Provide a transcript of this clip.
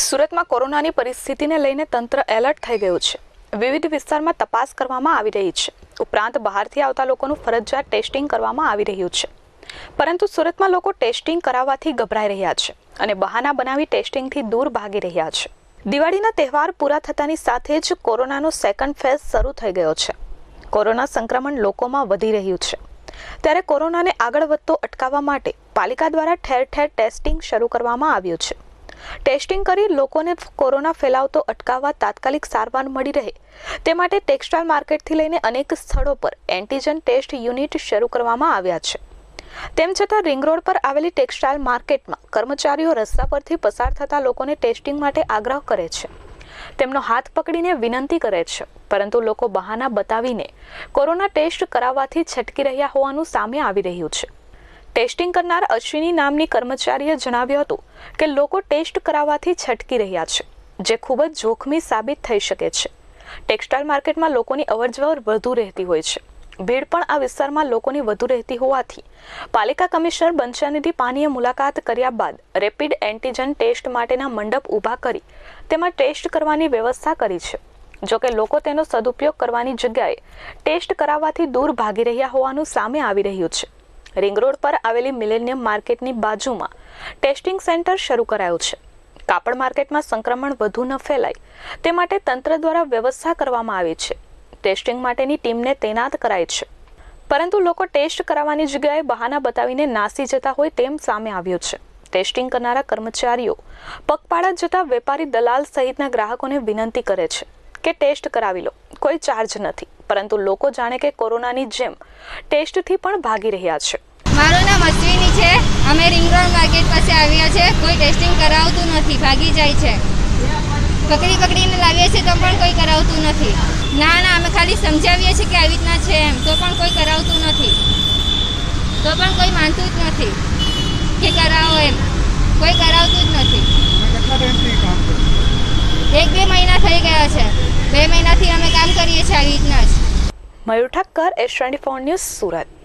સુરતમાં કોરોનાની પરિસ્થિતિને લઈને તંત્ર એલર્ટ થઈ ગયું છે. વિવિધ વિસ્તારમાં તપાસ કરવામાં આવી રહી છે. ઉપરાંત બહારથી આવતા લોકોનું ફરજિયાત ટેસ્ટિંગ કરવામાં આવી રહ્યું છે. પરંતુ સુરતમાં લોકો ટેસ્ટિંગ કરાવવાથી ગભરાઈ રહ્યા છે અને બહાના બનાવી ટેસ્ટિંગથી દૂર ભાગી રહ્યા છે. દિવાળીના તહેવાર પૂરા થતાની સાથે જ કોરોનાનો સેકન્ડ ફેઝ શરૂ થઈ ગયો છે. કોરોના સંક્રમણ લોકોમાં વધી રહ્યું છે. ત્યારે કોરોનાને આગળ વધતો અટકાવવા માટે પાલિકા દ્વારા ઠેર ઠેર ટેસ્ટિંગ શરૂ કરવામાં આવ્યું છે. ટેસ્ટિંગ કરી લોકોને કોરોના ફેલાવતો અટકાવવા તાત્કાલિક સારવાર મળી રહે. તે માટે ટેક્સટાઇલ માર્કેટથી લઈને અનેક સ્થળો પર એન્ટીજન ટેસ્ટ યુનિટ શરૂ કરવામાં આવ્યા છે. તેમ છતાં રિંગ રોડ પર આવેલી ટેક્સટાઇલ માર્કેટમાં કર્મચારીઓ રસ્તા પરથી પસાર થતા લોકોને ટેસ્ટિંગ માટે આગ્રહ કરે છે. તેમનો હાથ પકડીને વિનંતી કરે છે, પરંતુ લોકો બહાના બતાવીને કોરોના ટેસ્ટ કરાવવાથી છટકી રહ્યા હોવાનું સામે આવી રહ્યું છે. ટેસ્ટિંગ કરનાર અશ્વિની નામની કર્મચારીએ જણાવ્યું હતું કે લોકો ટેસ્ટ કરાવવાથી છટકી રહ્યા છે, જે ખૂબ જ જોખમી સાબિત થઈ શકે છે. ટેક્સટાઇલ માર્કેટમાં લોકોની અવરજવર વધુ રહેતી હોય છે. ભીડ પણ આ વિસ્તારમાં લોકોની વધુ રહેતી હોવાથી પાલિકા કમિશનર બંછાનિધિ પાનીએ મુલાકાત કર્યા બાદ રેપિડ એન્ટીજન ટેસ્ટ માટેના મંડપ ઊભા કરી તેમાં ટેસ્ટ કરવાની વ્યવસ્થા કરી છે. જોકે લોકો તેનો સદુપયોગ કરવાની જગ્યાએ ટેસ્ટ કરાવવાથી દૂર ભાગી રહ્યા હોવાનું સામે આવી રહ્યું છે. રિંગ રોડ પર આવેલી મિલેનિયમ માર્કેટની બાજુમાં ટેસ્ટિંગ સેન્ટર શરૂ કરાયું છે. કાપડ માર્કેટમાં સંક્રમણ વધુ ન ફેલાય, તે માટે તંત્ર દ્વારા વ્યવસ્થા કરવામાં આવી છે. ટેસ્ટિંગ માટેની ટીમને તૈનાત કરાઈ છે. પરંતુ લોકો ટેસ્ટ કરાવવાની જગ્યાએ બહાના બતાવીને નાસી જતા હોય તેમ સામે આવ્યું છે. ટેસ્ટિંગ કરનારા કર્મચારીઓ પગપાળા જતા વેપારી દલાલ સહિતના ગ્રાહકોને વિનંતી કરે છે કે ટેસ્ટ કરાવી લો, કોઈ ચાર્જ નથી. પરંતુ લોકો જાણે કે કોરોનાની જેમ ટેસ્ટથી પણ ભાગી રહ્યા છે. મારું નામ અશ્વિની છે. અમે રિંગ રોડ માર્કેટ પાસે આવ્યા છે. કોઈ ટેસ્ટિંગ કરાવતું નથી. ભાગી જાય છે. પકડી પકડીને લાવીએ છીએ તો પણ કોઈ કરાવતું નથી. ના ના અમે ખાલી સમજાવીએ છીએ કે આવી રીતના છે એમ. તો પણ કોઈ કરાવતું નથી. તો પણ કોઈ માનતું જ નથી કે કરાવો એમ. કોઈ કરાવતું જ નથી. કેટલા ટાઈમથી કામ કરો એક બે મહિના થઈ ગયા છે. બે મહિનાથી અમે કામ કરીએ છીએ આવી રીતના જ Mayur Thakkar S twenty four news Surat.